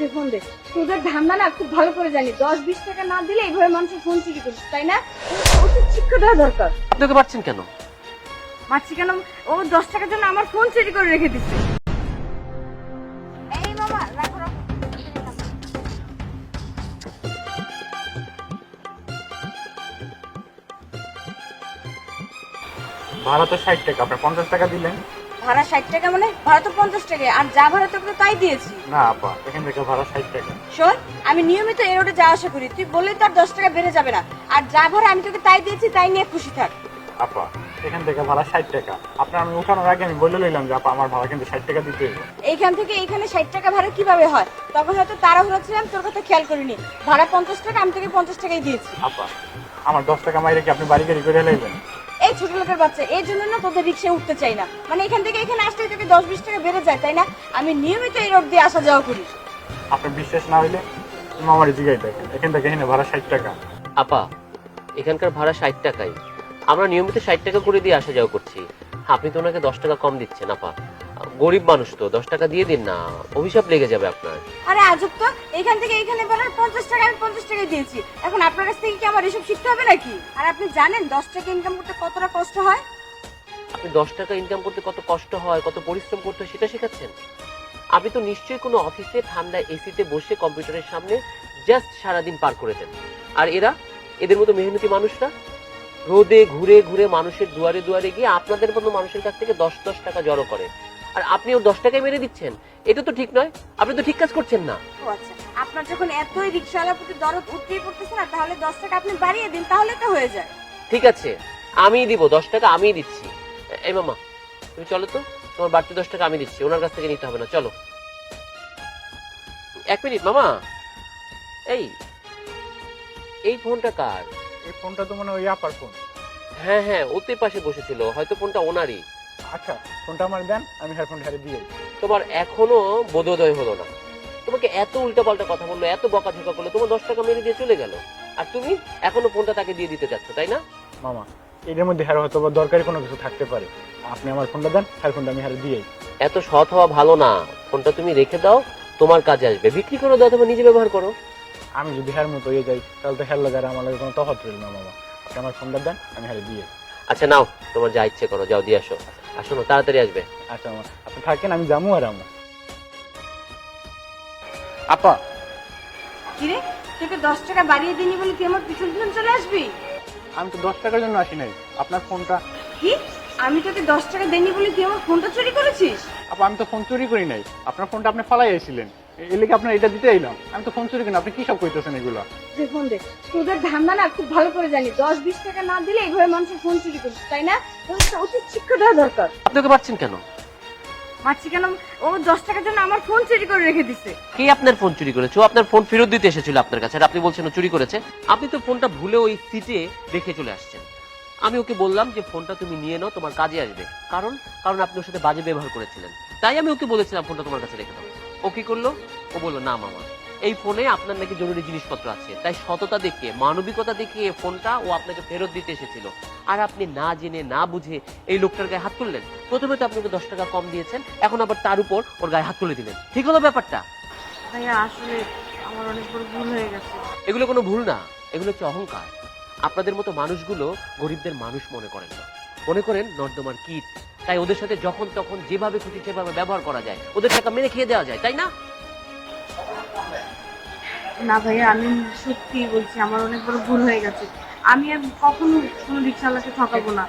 যে ফোন দে। তোদের ধান্দা না খুব ভালো করে জানি। দশ বিশ টাকা না দিলে এইভাবে মানুষের ফোন চুরি করিস তাই না? উচিত শিক্ষা দেওয়া দরকার। আপনাকে পারছেন কেন? মাছি কেন? ও দশ টাকার জন্য আমার ফোন চুরি করে রেখে দিচ্ছে। এই মামা রাখো রাখো। ভাড়া তো ষাট টাকা আপনার পঞ্চাশ টাকা দিলেন। ভাড়া ষাট টাকা মানে ভাড়া তো পঞ্চাশ টাকা আর যা ভাড়া তোকে তাই দিয়েছি। না আপা এখান থেকে ভাড়া ষাট টাকা। শোন আমি নিয়মিত এই রোডে যাওয়া আসা করি তুই বললেই তো আর দশ টাকা বেড়ে যাবে না। আর যা ভাড়া আমি তোকে তাই দিয়েছি তাই নিয়ে খুশি থাক। আপা এখান থেকে ভাড়া ষাট টাকা। আপনার আমি উঠানোর আগে আমি বলে লইলাম যে আপা আমার ভাড়া কিন্তু ষাট টাকা দিতে হবে এইখান থেকে এইখানে ষাট টাকা ভাড়া কীভাবে হয়? তখন হয়তো তাড়াহুড়ো ছিলাম তোর কথা খেয়াল করিনি। ভাড়া পঞ্চাশ টাকা আমি তোকে পঞ্চাশ টাকাই দিয়েছি। আপা আমার দশ টাকা মাইরে কি আপনি বাড়ি গাড়ি করে লাইবেন এই ছোট লোকের বাচ্চা এই জন্য না তোদের রিক্সায় উঠতে চাই না। মানে এখান থেকে এখানে আসতে তোকে দশ বিশ টাকা বেড়ে যায় তাই না? আমি নিয়মিত এই রোড দিয়ে আসা যাওয়া করি। আপনার বিশ্বাস না হইলে তুমি আমার জিগাই দেখেন। এখান থেকে এখানে ভাড়া ষাট টাকা। আপা এখানকার ভাড়া ষাট টাকাই। আমরা নিয়মিত ষাট টাকা করে দিয়ে আসা যাওয়া করছি। আপনি তো ওনাকে দশ টাকা কম দিচ্ছেন আপা। গরিব মানুষ তো দশ টাকা দিয়ে দিন না অভিশাপ লেগে যাবে আপনার। আরে আজব তো এখান থেকে এখানে বেরোর পঞ্চাশ টাকা আমি পঞ্চাশ টাকাই দিয়েছি। এখন আপনার কাছ থেকে কি আমার এসব শিখতে হবে নাকি? আর আপনি জানেন দশ টাকা ইনকাম করতে কতটা কষ্ট হয়? আপনি দশ টাকা ইনকাম করতে কত কষ্ট হয় কত পরিশ্রম করতে হয় সেটা শেখাচ্ছেন। আপনি তো নিশ্চয়ই কোনো অফিসে ঠান্ডা এসিতে বসে কম্পিউটারের সামনে জাস্ট সারাদিন পার করে দেন। আর এরা এদের মতো মেহনতি মানুষরা? রোদে ঘুরে ঘুরে মানুষের দুয়ারে দুয়ারে গিয়ে আপনাদের মতো মানুষের কাছ থেকে দশ দশ টাকা জড়ো করে। আর আপনি ওর দশ টাকায় মেরে দিচ্ছেন এটা তো ঠিক নয়। আপনি তো ঠিক কাজ করছেন না। ও আচ্ছা আপনার যখন এতই রিক্সাওয়ালার প্রতি দরদ উঠতেই পড়তেছে না তাহলে দশ টাকা আপনি বাড়িয়ে দিন তাহলে তো হয়ে যায়। ঠিক আছে আমিই দিব দশ টাকা আমিই দিচ্ছি। এই মামা তুমি চলো তো তোমার বাড়তি দশ টাকা আমি দিচ্ছি ওনার কাছ থেকে নিতে হবে না চলো। এক মিনিট মামা। এই এই ফোনটা কার? এই ফোনটা তো মনে হয় ওই আপার ফোন। হ্যাঁ হ্যাঁ ওতে পাশে বসেছিল হয়তো ফোনটা ওনারই। আচ্ছা ফোনটা আমার দেন আমি হেডফোন দিয়ে তোমার এখনও বোধোদয় হলো না। তোমাকে এত উল্টাপাল্টা কথা বলল এত বকাঝকা করল তোমার দশ টাকা মেরে দিয়ে চলে গেল। আর তুমি এখনও ফোনটা তাকে দিয়ে দিতে চাচ্ছ তাই না? মামা এর মধ্যে হ্যাঁ হয়তো বা দরকারি কোনো কিছু থাকতে পারে। আপনি আমার ফোনটা দেন হেডফোনটা আমি হারে দিয়ে এত সৎ হওয়া ভালো না। ফোনটা তুমি রেখে দাও তোমার কাজে আসবে। বিক্রি করে দাও অথবা নিজে ব্যবহার করো। আমি যদি হ্যার মতো হয়ে যাই তাহলে তো হ্যার লাগার আমার লাগে কোনো তফাৎ রইল না মামা। আপনি আমার ফোনটা দেন আমি হারে দিয়ে আচ্ছা নাও তোমার যা ইচ্ছে করো যাও দিয়ে আসো। আসো না তাড়াতাড়ি আসবে। আচ্ছা মামা আপনি থাকেন আমি যাব আর আমার আপা। কিরে তোকে দশ টাকা বাড়িয়ে দিনি বলে তুই আমার পিছন পিছন চলে আসবি? আমি তো দশ টাকার জন্য আসি নাই। আপনার ফোনটা। কি? আমি তোকে দশ টাকা দেনি বলে তুই আমার ফোনটা চুরি করেছিস? আপা আমি তো ফোন চুরি করি নাই। আপনার ফোনটা আপনি ফালাই আইছিলেন এর লেগে আপনার এটা দিতে আইলাম আমি তো ফোন চুরি আপনি কি সব কইতেছেন এগুলো? যে ফোন দে তোদের ধান্দা না খুব ভালো করে জানি দশ বিশ টাকা না দিলে এইভাবে মানুষের ফোন চুরি তাই না? তোর একটা উচিত শিক্ষা দেওয়া দরকার। পারছেন কেন? মাছি কেন? ও দশ টাকার জন্য আমার ফোন চুরি করে রেখে দিছে। কে আপনার ফোন চুরি করেছে? ও আপনার ফোন ফেরত দিতে এসেছিল আপনার কাছে আর আপনি বলছেন ও চুরি করেছে। আপনি তো ফোনটা ভুলে ওই সিটে রেখে চলে আসছেন। আমি ওকে বললাম যে ফোনটা তুমি নিয়ে নাও তোমার কাজে আসবে। কারণ কারণ আপনি ওর সাথে বাজে ব্যবহার করেছিলেন। তাই আমি ওকে বলেছিলাম ফোনটা তোমার কাছে রেখে দাও। ও কি করল? ও বলল না মামা। এই ফোনে আপনার নাকি জরুরি জিনিসপত্র আছে। তাই সততা দেখিয়ে মানবিকতা দেখিয়ে ফোনটা ও আপনাকে ফেরত দিতে এসেছিল। আর আপনি না জেনে না বুঝে এই লোকটার গায়ে হাত তুললেন। প্রথমে তো আপনাকে দশ টাকা কম দিয়েছেন এখন আবার তার উপর ওর গায়ে হাত তুলে দিলেন। ঠিক হলো ব্যাপারটা? ভাইয়া আসলে আমার অনেক বড় ভুল হয়ে গেছে। এগুলো কোনো ভুল না এগুলো হচ্ছে অহংকার। আপনাদের মতো মানুষগুলো গরিবদের মানুষ মনে করেন না। মনে করেন নর্দমার কীট তাই ওদের সাথে যখন তখন যেভাবে খুশি সেভাবে ব্যবহার করা যায়। ওদের টাকা মেরে খেয়ে দেওয়া যায় তাই না? না ভাইয়া আমি সত্যি বলছি আমার অনেক বড় ভুল হয়ে গেছে। আমি আর কখনো কোনো রিক্সাওয়ালাকে ঠকাবো না।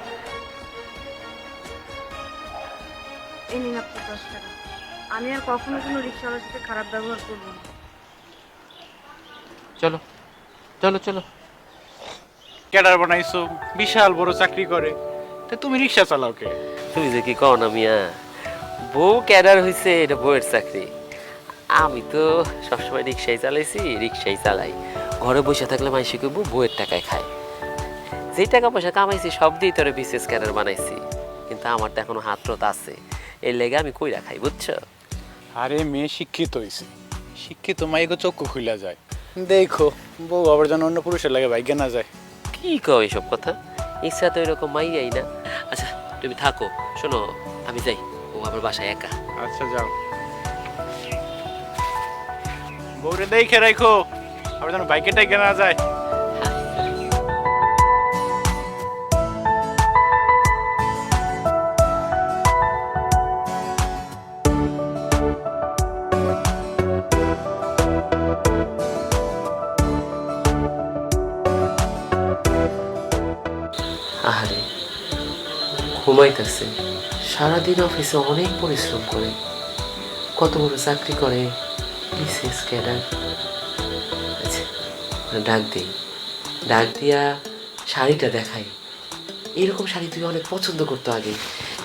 এই নিন আপনার দশ টাকা। আমি আর কখনো কোনো রিক্সাওয়ালার সাথে খারাপ ব্যবহার করব না। চলো চলো চলো। ক্যাডার বানাইছো বিশাল বড় চাকরি করে। তা তুমি রিক্সা চালাও কে? তুমি যে কি কও না মিয়া? বউ ক্যাডার হইছে এটা বউয়ের চাকরি। আমি তো সবসময় রিক্সাই চালাইছি রিক্সাই চালাই। ঘরে বসে থাকলে মাইসি কইব বউয়ের টাকায় খায়। যেই টাকা পয়সা কামাইছি সব দিয়ে তোরে বিশেষ ক্যাডার বানাইছি। কিন্তু আমার তো এখনও হাত রত আছে। এই লেগে আমি কইরা খাই বুঝছ? আরে মেয়ে শিক্ষিত হইছে। শিক্ষিত মাইগো চক্ষু খুইলা যায়। দেখো বউ আবার যেন অন্য পুরুষের লাগে ভাগ্যে না যায়। কি কও এসব কথা? ইচ্ছা তো এরকম মাইয়াই না। আচ্ছা তুমি থাকো। শোনো, আমি যাই। ও আমার বাসায় একা। আচ্ছা যাও। বউরে দেখে রাখো। আবার যেন বাইকে টাইকে না যায়। ঘুমাইতেছে। সারাদিন অফিসে অনেক পরিশ্রম করে। কত বড় চাকরি করে বিশেষ ক্যাডার। আচ্ছা ডাক দিই। ডাক দিয়া শাড়িটা দেখাই। এরকম শাড়ি তুই অনেক পছন্দ করতো আগে।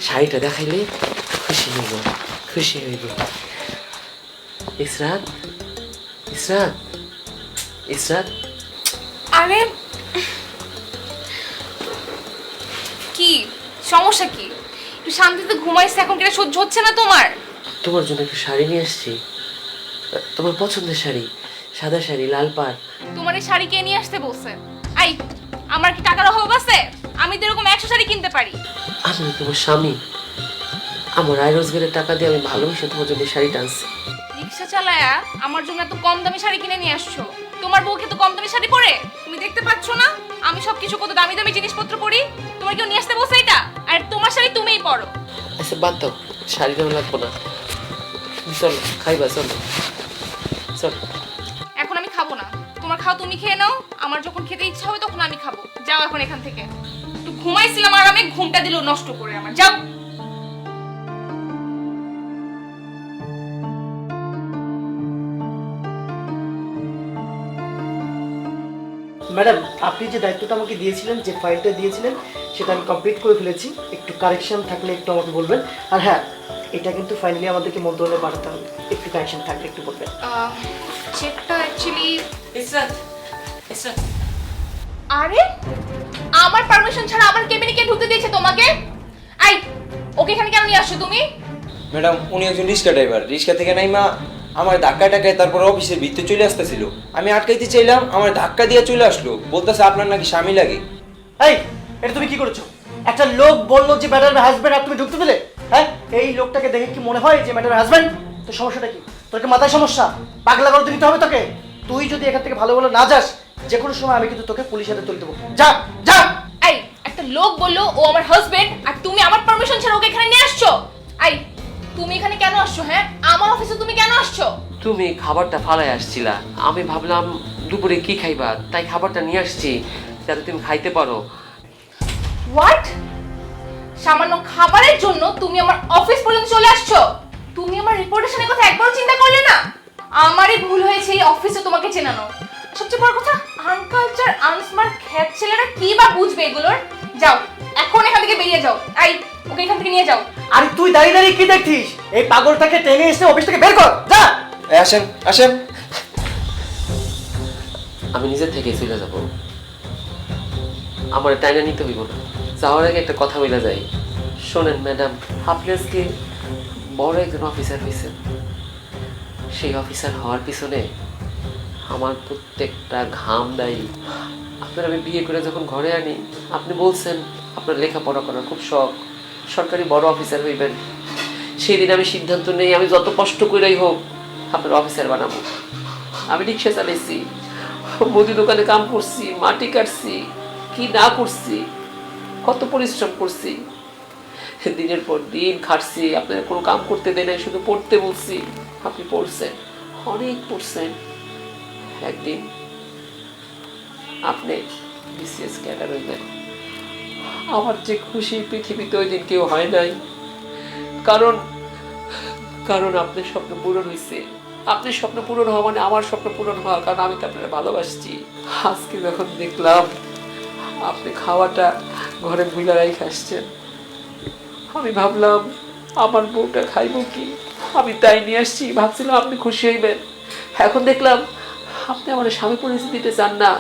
শাড়িটা দেখাইলে খুশি হইব খুশি হইব। ইসরাত ইসরাত ইসরাত। আরে সমস্যা কি? একটু শান্তিতে ঘুমাইছে এখন কিনা সহ্য হচ্ছে না তোমার? তোমার জন্য একটু শাড়ি নিয়ে আসছি। তোমার পছন্দের শাড়ি সাদা শাড়ি লাল পাড়। তোমার এই শাড়ি কে নিয়ে আসতে বলছে? আই আমার কি টাকার অভাব আছে? আমি তো এরকম একশো শাড়ি কিনতে পারি। আমি তোমার স্বামী। আমার আয় রোজগারের টাকা দিয়ে আমি ভালোবেসে তোমার জন্য এই শাড়িটা আনছি। রিক্সা চালায়া আমার জন্য এত কম দামি শাড়ি কিনে নিয়ে আসছো। তোমার বউকে তো কম দামি শাড়ি পরে? তুমি দেখতে পাচ্ছ না? আমি সব কিছু কত দামি দামি জিনিসপত্র পরি? তোমার কেউ নিয়ে আসতে বলছে এটা? আর তোমার শাড়ি তুমিই পরো। আচ্ছা বাদ দাও। শাড়িটা লাগবো না। চলো খাইবা চলো। চলো। এখন আমি খাব না। তোমার খাও তুমি খেয়ে নাও। আমার যখন খেতে ইচ্ছা হবে তখন আমি খাব। যাও এখন এখান থেকে। একটু ঘুমাইছিলাম আর আমি ঘুমটা দিল নষ্ট করে আমার। যাও। ম্যাডাম আপনি যে দায়িত্বটা আমাকে দিয়েছিলেন যে ফাইলটা দিয়েছিলেন সেটা আমি কমপ্লিট করে ফেলেছি। একটু কারেকশন থাকলে একটু আমাকে বলবেন। আর হ্যাঁ এটা কিন্তু ফাইনালি আমাদেরকে মন্ত্রণালয়ে পাঠাতে হবে। একটু কারেকশন থাকলে একটু বলবেন। চেকটা অ্যাকচুয়ালি ইসরাত ইসরাত। আরে আমার পারমিশন ছাড়া আমার কেবিনে কে ঢুকতে দিয়েছে তোমাকে? আই ওকে এখানে কেন নিয়ে আসছো তুমি? ম্যাডাম উনি একজন রিক্সা ড্রাইভার। রিক্সা থেকে নাইমা আমার ধাক্কা টাকায় তারপর অফিসের ভিতরে চলে আসতেছিল। আমি আটকাইতে চাইলাম আমার ধাক্কা দিয়ে চলে আসলো। বলতেছে আপনার নাকি স্বামী লাগে। এই এটা তুমি কি করেছ? একটা লোক বলল যে ম্যাডামের হাজব্যান্ড আর তুমি ঢুকতে দিলে? হ্যাঁ? এই লোকটাকে দেখে কি মনে হয় যে ম্যাডামের হাজব্যান্ড তো সমস্যাটা কি? তোর কি মাথায় সমস্যা? পাগলা করে দিতে হবে তোকে? তুই যদি এখান থেকে ভালো ভালো না যাস যে কোনো সময় আমি কিন্তু তোকে পুলিশের হাতে তুলে দেবো। যা যা! আই একটা লোক বলল ও আমার হাজবেন্ড আর তুমি আমার পারমিশন ছাড়া ওকে এখানে নিয়ে আসছো? আই তুমি এখানে কেন আসছো হ্যাঁ? আমার অফিসে তুমি কেন আসছো? তুমি খাবারটা ফালাই আসছিলা। আমি ভাবলাম দুপুরে কি খাইবা? তাই খাবারটা নিয়ে আসছি যাতে তুমি খাইতে পারো। হোয়াট সামান্য খাবারের জন্য তুমি আমার অফিস পর্যন্ত চলে আসছো? তুমি আমার রেপুটেশনের কথা একবারও চিন্তা করলে না? আমারই ভুল হয়েছে এই অফিসে তোমাকে চেনানো। সবচেয়ে বড় কথা আনকালচার আনস্মার্ট খ্যাত ছেলেরা কি বা বুঝবে এগুলোর? যাও এখন এখান থেকে বেরিয়ে যাও। আই ওকে এখান থেকে নিয়ে যাও। আরে তুই দাঁড়িয়ে দাঁড়িয়ে কি দেখছিস? এই পাগলটাকে টেনে এসে অফিস থেকে বের কর যা! আসেন আসেন। আমি নিজের থেকে চলে যাব। আমার টাইনা নিতে হইব না। যাওয়ার আগে একটা কথা বলে যাই। শোনেন, ম্যাডাম আপনি আজকে বড় একজন অফিসার হয়েছেন সেই অফিসার হওয়ার পিছনে আমার প্রত্যেকটা ঘাম দায়ী। আপনার আমি বিয়ে করে যখন ঘরে আনি, আপনি বলছেন আপনার লেখাপড়া করার খুব শখ। সরকারি বড় অফিসার হইবেন। সেই দিন আমি সিদ্ধান্ত নেই, আমি যত কষ্ট করেই হোক আপনার অফিসার বানাবো। আমি রিক্সা চালাইছি, মুদি দোকানে কাম করছি, মাটি কাটছি, কি না করছি কত পরিশ্রম করছি। দিনের পর দিন খাটছি, আপনার কোনো কাম করতে দেয় নাই, শুধু পড়তে বলছি। আপনি পড়ছেন, অনেক পড়ছেন। একদিন আপনি বিসিএস ক্যাডার হইলেন আমার যে খুশি পৃথিবীতে ওই দিন কেউ হয় নাই। কারণ কারণ আপনার স্বপ্ন পূরণ হয়েছে আপনার স্বপ্ন পূরণ হওয়া মানে আমার স্বপ্ন পূরণ হওয়া, কারণ আমি তো আপনারা ভালোবাসছি। আজকে যখন দেখলাম আপনি খাওয়াটা ঘরে ভুলা রাইখে আসছেন। আমি ভাবলাম, আমার বউটা খাইব কি? আমি তাই নিয়ে আসছি, ভাবছিলাম আপনি খুশি হইবেন। এখন দেখলাম, আপনি আমার স্বামী পরিচয় দিতে চান না।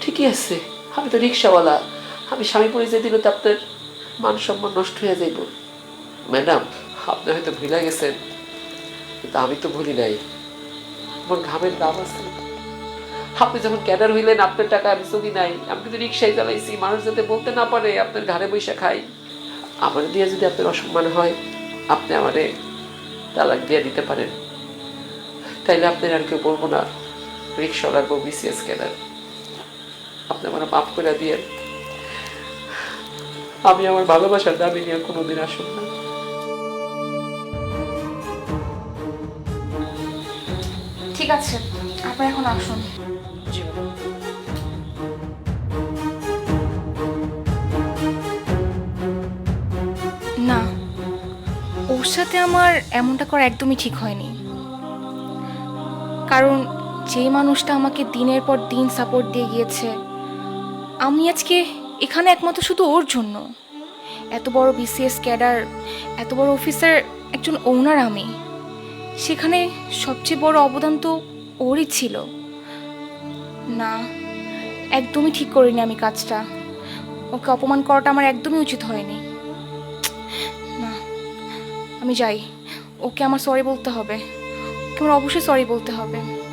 ঠিকই আছে, আমি তো রিক্সাওয়ালা। আমি স্বামী পরিচয় দিলে তো আপনার মান সম্মান নষ্ট হয়ে যাইব। ম্যাডাম, আপনি হয়তো ভুলে গেছেন, কিন্তু আমি তো ভুলি নাই। আমার ঘামের দাম আছে। আপনি যখন ক্যাডার হইলেন, আপনার টাকা আমি চলি নাই। আমি কিন্তু রিক্সায় চালাইছি মানুষ যাতে বলতে না পারে, আপনার ঘরে বৈশা খাই। আমার দিয়ে যদি আপনার অসম্মান হয়, আপনি আমারে তালাক দিয়ে দিতে পারেন। তাইলে আপনার আর কেউ বলব না রিক্সা লাগবো বিসিএস কেনার আপনি আমার মাফ করে দিয়ে আমি আমার ভালোবাসার দাবি নিয়ে কোনোদিন আসুন না। ঠিক আছে, আপনি এখন আসুন। না, ওর সাথে আমার এমনটা করা একদমই ঠিক হয়নি। কারণ যে মানুষটা আমাকে দিনের পর দিন সাপোর্ট দিয়ে গিয়েছে, আমি আজকে এখানে একমাত্র শুধু ওর জন্য। এত বড় বিসিএস ক্যাডার এত বড় অফিসার একজন ওনার আমি। সেখানে সবচেয়ে বড় অবদান তো ওরই ছিল। না, একদমই ঠিক করিনি আমি কাজটা। ওকে অপমান করাটা আমার একদমই উচিত হয়নি। না, আমি যাই। ওকে আমার সরি বলতে হবে। ওকে আমার অবশ্যই সরি বলতে হবে।